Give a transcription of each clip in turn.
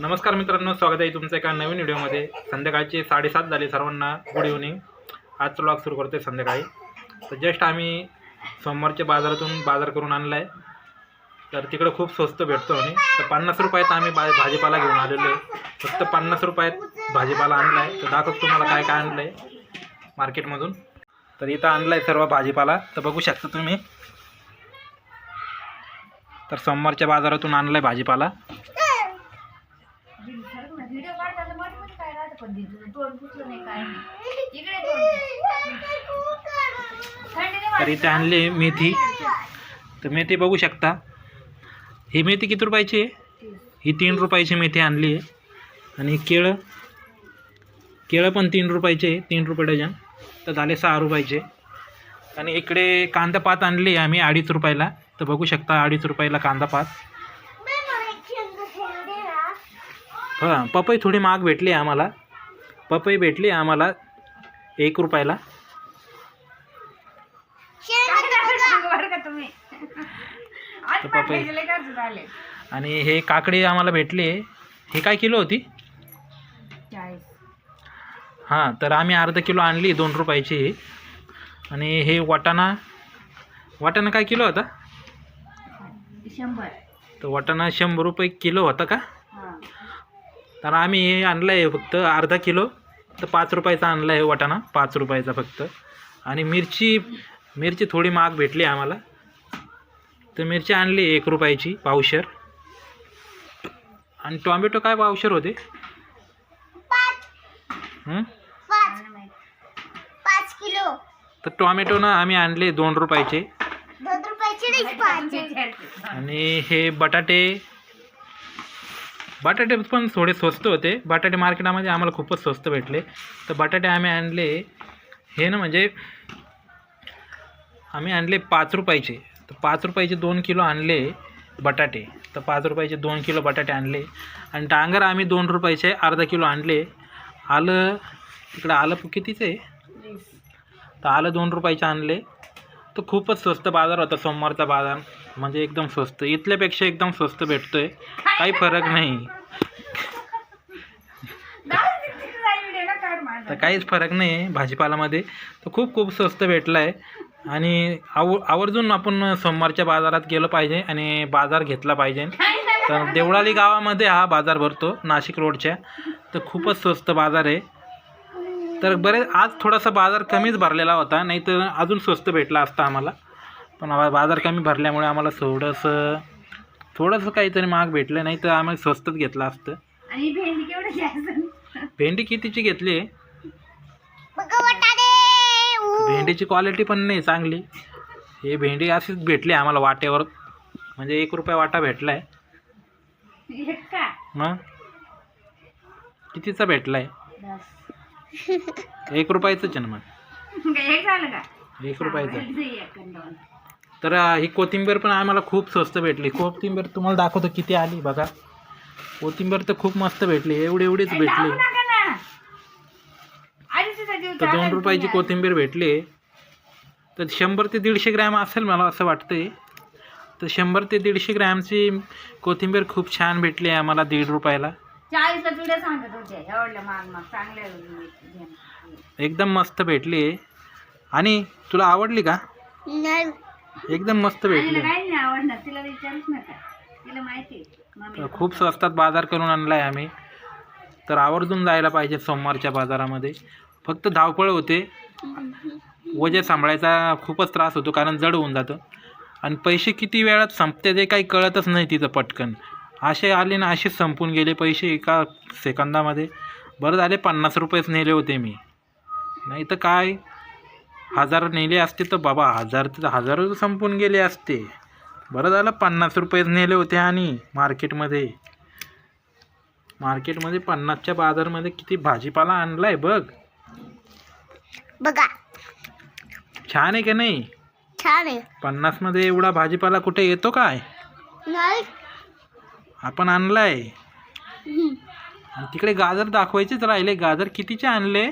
नमस्कार मित्रांनो स्वागत आहे तुमचं एका नवीन व्हिडिओमध्ये. संध्याकाळचे साडेसात झाले सर्वांना गुड इव्हनिंग आजचा ब्लॉग सुरू करतोय संध्याकाळी. तर जस्ट आम्ही सोमवारच्या बाजारातून बाजार करून आणला आहे तर तिकडं खूप स्वस्त भेटतो आणि तर पन्नास रुपयात आम्ही बा भाजीपाला घेऊन आलेलो आहे. फक्त पन्नास रुपयात भाजीपाला आणला आहे तर दाखवतो तुम्हाला काय काय आणलं आहे मार्केटमधून. तर इथं आणलं आहे सर्व भाजीपाला. तर बघू शकता तुम्ही. तर सोमवारच्या बाजारातून आणलं आहे भाजीपाला. व्हिडिओ काढताना मध्ये मध्ये काय राहतं पण तोंड पुसलं नाही काय नाही. इकडे तोंड थंडीने तर इथे आणले मेथी. तर मेथी बघू शकता. ही मेथी किती रुपयाची आहे? ही तीन रुपयाची मेथी आणली आहे. आणि केळं केळं पण तीन रुपयाचे आहे तीन रुपये डझन. तर झाले सहा रुपयाचे. आणि इकडे कांदा पात आणली आहे आम्ही अडीच रुपयाला. तर बघू शकता अडीच रुपयाला कांदा पात. हां पपई थोडी महाग भेटली आहे आम्हाला. पपई भेटली आम्हाला एक रुपयाला. तर पपई. आणि हे काकडी आम्हाला भेटली. हे काय किलो होती? हां तर आम्ही अर्धा किलो आणली दोन रुपयाची. आणि हे वाटाणा वाटाणा काय किलो होता? शंभर. तर वाटाणा शंभर रुपये किलो होता का? तर आम्ही हे आणलं आहे फक्त अर्धा किलो. तर पाच रुपयाचा आणला आहे वाटाणा पाच रुपयाचा फक्त. आणि मिरची मिरची थोडी महाग भेटली आम्हाला. तर मिरची आणली एक रुपयाची पावशर. आणि टोमॅटो काय पावशर होते? हं? पाच. किलो. तर टोमॅटो ना आम्ही आणले दोन रुपयाचे. आणि हे बटाटे बटाटे पण थोडे स्वस्त होते. बटाटे मार्केटामध्ये आम्हाला खूपच स्वस्त भेटले. तर बटाटे आम्ही आणले हे ना म्हणजे आम्ही आणले पाच रुपयाचे. तर पाच रुपयाचे दोन किलो आणले बटाटे. तर पाच रुपयाचे दोन किलो बटाटे आणले. आणि डांगर आम्ही दोन रुपयाचे अर्धा किलो आणले. आलं तिकडं आलं कितीचं आहे? तर आलं दोन रुपयाचे आणले. तर खूपच स्वस्त बाजार होता सोमवारचा बाजार. म्हणजे एकदम स्वस्त. इथल्यापेक्षा एकदम स्वस्त भेटतोय. काही फरक नाही. तर काहीच फरक नाही आहे भाजीपालामध्ये. तर खूप खूप स्वस्त भेटला आहे आणि आव आवर्जून आपण सोमवारच्या बाजारात गेलं पाहिजे आणि बाजार घेतला पाहिजे. तर देवळाली गावामध्ये हा बाजार भरतो नाशिक रोडच्या. तर खूपच स्वस्त बाजार आहे. तर बरेच आज थोडासा बाजार कमीच भरलेला होता. नाही तर अजून स्वस्त भेटला असता आम्हाला. पण आम्हाला बाजार कमी भरल्यामुळे आम्हाला थोडंसं थोडंसं काहीतरी महाग भेटलं नाही तर आम्हाला स्वस्तच घेतलं असतं. आणि भेंडी केवढी घ्यायचं भेंडी कितीची घेतली? आहे. भेंडीची क्वालिटी पण नाही चांगली. हे भेंडी अशीच भेटली आम्हाला वाट्यावर. म्हणजे एक रुपया वाटा भेटला आहे एक का? मग? कितीचा भेटला आहे एक रुपयाचंच आहे ना मग. एक झालं का? एक रुपयाचं. एक आणि दोन. तर ही कोथिंबीर पण आम्हाला खूप स्वस्त भेटली. कोथिंबीर तुम्हाला दाखवतो किती आली बघा. कोथिंबीर तर खूप मस्त भेटली. एवढी एवढीच भेटली. तर दोन रुपयाची. कोथिंबीर भेटली. तर शंभर ते दीडशे ग्रॅम असेल मला असं वाटतंय. तर शंभर ते दीडशे ग्रॅमची कोथिंबीर खूप छान भेटली आहे आम्हाला दीड रुपयाला. एकदम मस्त भेटली. आणि तुला आवडली का? नाही. एकदम मस्त भेटली काही नाही आवडणार तिला विचारूच नका. तिला माहिती तर खूप स्वस्तात बाजार करून आणला आहे आम्ही. तर आवर्जून जायला पाहिजे सोमवारच्या बाजारामध्ये. फक्त धावपळ होते. वजे सांभाळायचा खूपच त्रास होतो कारण जड होऊन जातं. आणि पैसे किती वेळात संपते ते काही कळतच नाही तिथं पटकन. असे आले ना असेच संपून गेले पैसे एका सेकंदामध्ये. बरं झाले पन्नास रुपयेच नेले होते मी. नाही तर काय? हजार नेले असते तर बाबा हजार तर हजार संपून गेले असते. बरं झालं पन्नास रुपयेच नेले होते आणि मार्केटमध्ये. मार्केटमध्ये पन्नासच्या बाजारमध्ये किती भाजीपाला आणला आहे बघ. बघा. छान आहे का नाही? छान आहे. पन्नासमध्ये एवढा भाजीपाला कुठे येतो काय? नाही. आपण आणला आहे हम्म. आणि तिकडे गाजर दाखवायचेच राहिले. गाजर कितीचे आणले?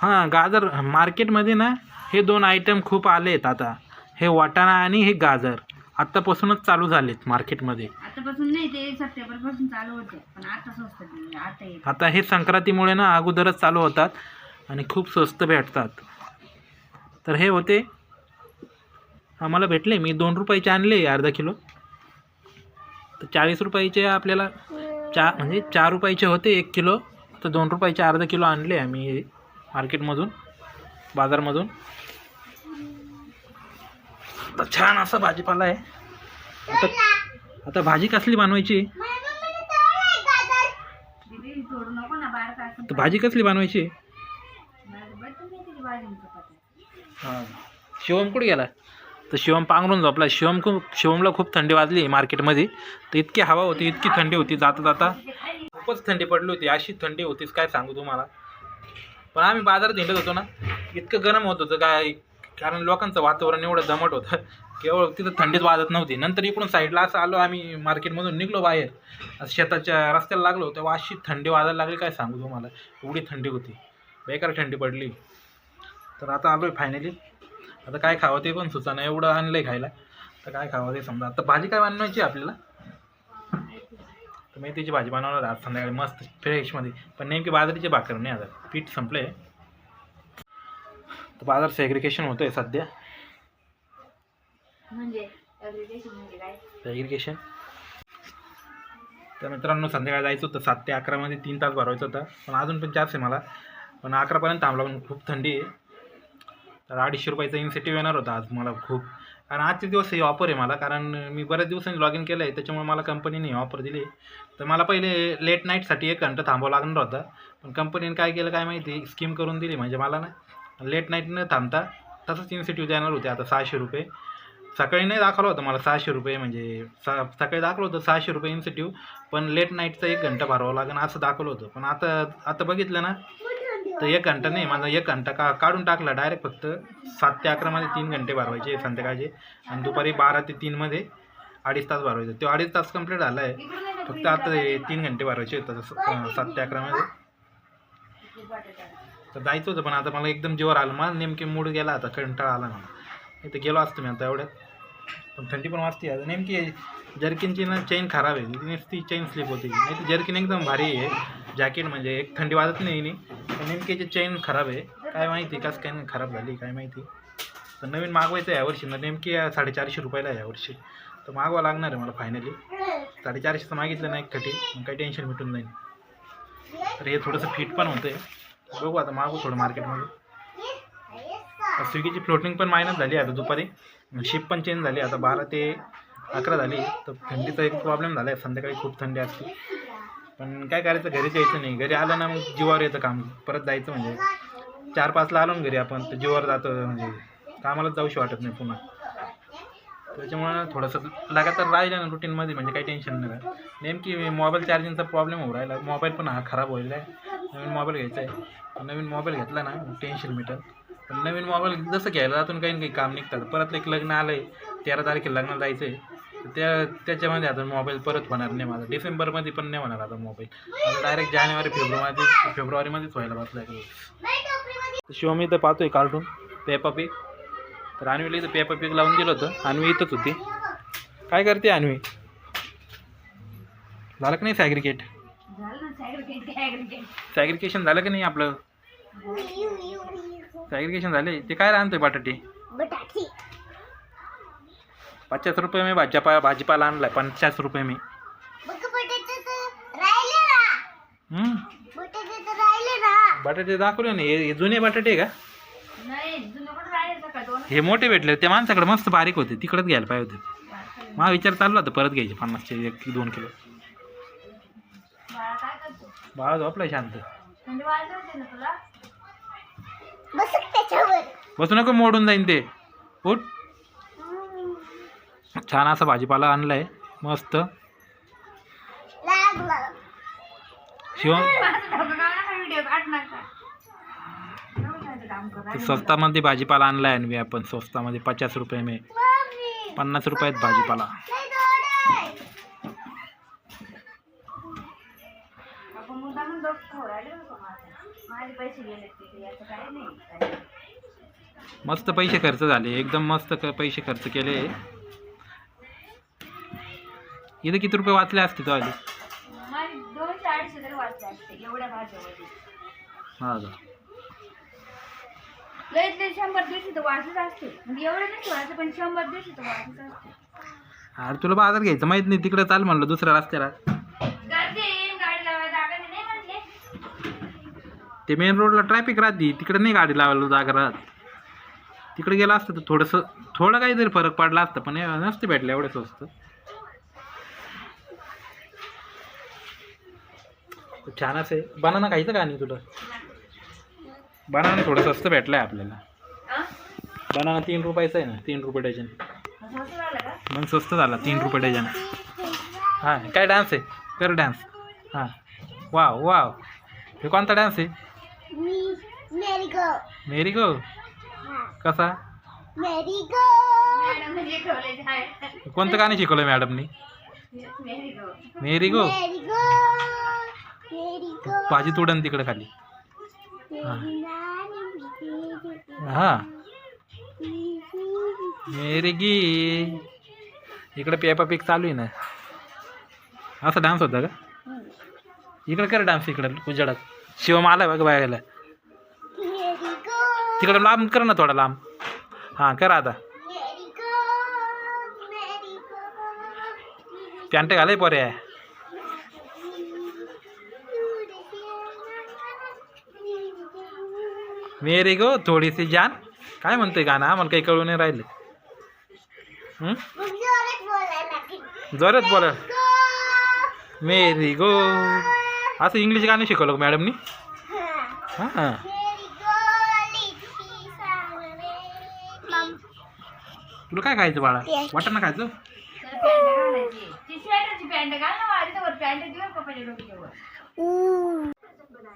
हां गाजर. मार्केटमध्ये ना हे दोन आयटम खूप आले आहेत आता. हे वाटाणा आणि हे गाजर. आत्तापासूनच चालू झालेत मार्केटमध्ये. आतापासून नाही ते सप्टेंबरपासून चालू होते. पण आता स्वस्त आता येत. आता हे संक्रांतीमुळे ना अगोदरच चालू होतात आणि खूप स्वस्त भेटतात. तर हे होते. आम्हाला भेटले. मी दोन रुपयाचे आणले अर्धा किलो. तर चाळीस रुपयाचे आपल्याला चा म्हणजे चार रुपयाचे होते एक किलो. तर दोन रुपयाचे अर्धा किलो आणले आम्ही. मार्केटमधून बाजारमधून. तर छान असा भाजीपाला आहे. आता आता भाजी कसली बनवायची? तर भाजी कसली बनवायची? हां. शिवम कुठे गेला? तर शिवम पांघरून झोपला. शिवम खूप शिवमला खूप थंडी वाजली मार्केटमध्ये. तर इतकी हवा होती इतकी थंडी होती जाता जाता. खूपच थंडी पडली होती. अशी थंडी होतीच काय सांगू तुम्हाला? पण आम्ही बाजारात हिंडत होतो ना इतकं गरम होत होतं काय कारण लोकांचं वातावरण एवढं दमट होतं. केवळ तिथं थंडीच वाजत नव्हती. नंतर इकडून साईडला असं आलो आम्ही मार्केटमधून निघलो बाहेर. शेताच्या रस्त्याला लागलो तेव्हा अशी थंडी वाजायला लागली काय सांगू तुम्हाला? एवढी थंडी होती. बेकार थंडी पडली. तर आता आलो आहे फायनली आता काय खावं ते पण सुचाना एवढं आणलं आहे खायला. तर काय खावं ते समजा. आता भाजी काय बनवायची आहे आपल्याला? तर मेथीची भाजी बनवणार आज संध्याकाळी मस्त फ्रेशमध्ये. पण नेमकी बाजरीची भाकर नाही आता. पीठ संपलं आहे तर बाजार सेग्रिकेशन होतं आहे सध्या. म्हणजे aggregation म्हणजे सेग्रिकेशन तर मित्रांनो संध्याकाळी जायचं होतं. सात ते अकरामध्ये तीन तास भरवायचं होतं. पण अजून पण चारच आहे मला. पण अकरापर्यंत थांबला पण खूप थंडी आहे. तर अडीचशे रुपयाचा इन्सेटिव्ह येणार होता आज. मला खूप. कारण आजचे दिवस ही ऑफर आहे मला. कारण मी बऱ्याच दिवसांनी लॉग इन केलं आहे त्याच्यामुळे मला कंपनीने ऑफर दिली. तर मला पहिले लेट नाईटसाठी एक घंटा थांबावं लागणार होता. पण कंपनीने काय केलं काय माहिती? स्कीम करून दिली म्हणजे मला ना लेट नाईट न थांबता तसंच इन्सेटिव्ह देणार होते. आता सहाशे रुपये. सकाळी नाही दाखवलं होतं मला सहाशे रुपये म्हणजे सा सकाळी दाखवलं होतं सहाशे रुपये इन्सेटिव्ह पण लेट नाईटचा एक घंटा भरावं लागेल असं दाखवलं होतं. पण आता आता बघितलं ना तर एक घंटा नाही माझा एक घंटा का काढून टाकला डायरेक्ट फक्त सात ते अकरामध्ये तीन घंटे भरवायचे संध्याकाळचे. आणि दुपारी बारा ते तीनमध्ये अडीच तास भरवायचे. तो अडीच तास कंप्लीट झाला आहे फक्त आता हे तीन घंटे भरवायचे होतं तसं, सात ते अकरामध्ये तर जायचं होतं पण आता मला एकदम जीवर आलं. मला नेमके मूड गेला आता कंटाळा आला मला. इथं गेलो असतो मी आता एवढ्यात. पण थंडी पण वाजते आता. नेमकी जर्किनची ना चेन खराब आहे. ती नुसती चेन स्लिप होती. नाही तर जर्किन एकदम भारी आहे. जॅकेट म्हणजे एक थंडी वाजत नाही नी पण चेन खराब आहे. काय माहिती कसं काय नाही खराब झाली काय माहिती. तर नवीन मागवायचं आहे यावर्षी ना नेमकी साडेचारशे रुपयाला आहे यावर्षी. तर मागवा लागणार आहे मला फायनली साडेचारशेचं मागितलं ना एक खटी. मग काही टेन्शन मिटून जाईल. तर हे थोडंसं फिट पण होतं आहे बघू आता मागू थोडं मार्केटमध्ये स्विगीची फ्लोटिंग पण मायनस झाली आता दुपारी. शिप पण चेंज झाली आता बारा ते अकरा झाली. तर थंडीचा एक प्रॉब्लेम झाला आहे संध्याकाळी खूप थंडी असते. पण काय करायचं घरीच यायचं नाही. घरी आलं ना मग जीवावर येतं काम. परत जायचं म्हणजे. चार पाचला आलो ना घरी आपण तर जीवावर जातो म्हणजे. कामालाच जाऊशी वाटत नाही पुन्हा. त्याच्यामुळं थोडंसं लगातार राहिलं ना रुटीनमध्ये म्हणजे काही टेन्शन नाही नेमकी मोबाईल चार्जिंगचा प्रॉब्लेम होऊ राहिला. मोबाईल पण हा खराब व्हायला आहे. नवीन मोबाईल घ्यायचा आहे. नवीन मोबाईल घेतला ना टेन्शन मिटल पण नवीन मोबाईल जसं घ्यायला जातून काही ना काही काम निघतात. परत एक लग्न आलं आहे तेरा तारखेला लग्नाला जायचं आहे त्या त्याच्यामध्ये आता मोबाईल परत होणार नाही माझा. डिसेंबरमध्ये पण नाही होणार आता मोबाईल आता डायरेक्ट जानेवारी फेब्रुवारी फेब्रुवारीमध्येच व्हायला बसला आहे शिवमी इथं पाहतोय कार्टून पेपा पिक तर अन्वीला इथं पेपा पिक लावून दिलं होतं. अन्वी इथंच होती. काय करते अन्वी? झालं का नाही सॅग्रिकेट सॅग्रिकेशन झालं का नाही आपलं? सॅग्रिकेशन झाले. ते काय राहतोय बटाटे? बटाटी. पचास रुपये मी भाजीपा भाजीपाला आणलाय पचास रुपये मी. बटाटे तर राहिले ना. हम्म, बटाटे तर राहिले ना. बटाटे दाखवले ना हे हे जुने बटाटे आहे का? हे मोठे भेटले त्या माणसाकडे मस्त बारीक होते तिकडंच घ्यायला पाहिजे होते. माझा विचार चालला होता परत घ्यायचे पन्नासचे एक दोन किलो. बाळा काय करतो? बाळा झोपलाय शांत. त्याच्यावर. बसू नको मोडून जाईन ते. उठ. छान असा भाजीपाला आणलाय मस्त. शिवम स्वस्तामध्ये भाजीपाला आणलाय आणि आपण स्वस्तामध्ये पचास रुपये मे पन्नास रुपयात भाजीपाला. मस्त पैसे खर्च झाले एकदम मस्त पैसे खर्च केले. इथे किती रुपये वाचले असते तो आधी? माझे दोनशे अडीचशे तरी वाचले असते एवढ्या भाज्यामध्ये. हा का? लईत लई शंभर दीडशे तर वाचत असते. म्हणजे एवढे नाही वाचत पण शंभर दीडशे तर वाचत असते. अरे तुला बाजार घ्यायचं माहीत नाही तिकडे चाल म्हणलं दुसऱ्या रस्त्याला. गर्दी येईन गाडी लावायला जागा नाही म्हणले ते मेन रोडला ट्रॅफिक राहते तिकडे नाही गाडी लावायला जागा राहत. तिकडे गेलं असतं तर थोडंसं थोडं काहीतरी फरक पडला असतं पण हे नसते भेटलं एवढं स्वस्त. छान असे बनाना खायचं का नाही तुला? बनाना थोडं स्वस्त भेटलं आहे आपल्याला. हा? बनाना तीन रुपयाचं आहे ना तीन रुपये डझन. मग स्वस्त झाला तीन रुपये डझन. हां काय डान्स आहे? कर डान्स हां. वाव वाव हे कोणता डान्स आहे? मेरी गो हा. कसा? कोणतं गाणं शिकवलं मॅडमनी? मेरी गो मेरी गो भाजी तोडा तिकडे खाली. हा. मेरे हां गी. इकडे पेपा पीक चालू आहे ना. असा डान्स होता का? इकडे कर डान्स इकडं उजाडात. शिवम आला बघ बघायला तिकडे तिकडं लांब कर ना थोडा लांब. हां करा आता. पॅन्ट घालाय पोरे मेरी गो थोडीशी जान। काय म्हणतोय गाणं? आम्हाला काही कळू नाही राहिले. हं? जोरात बोला. मेरी गो असं इंग्लिश गाणं शिकवलं मॅडमनी? हा. हां तुला काय खायचं बाळा? वाटण खायचं? पॅन्ट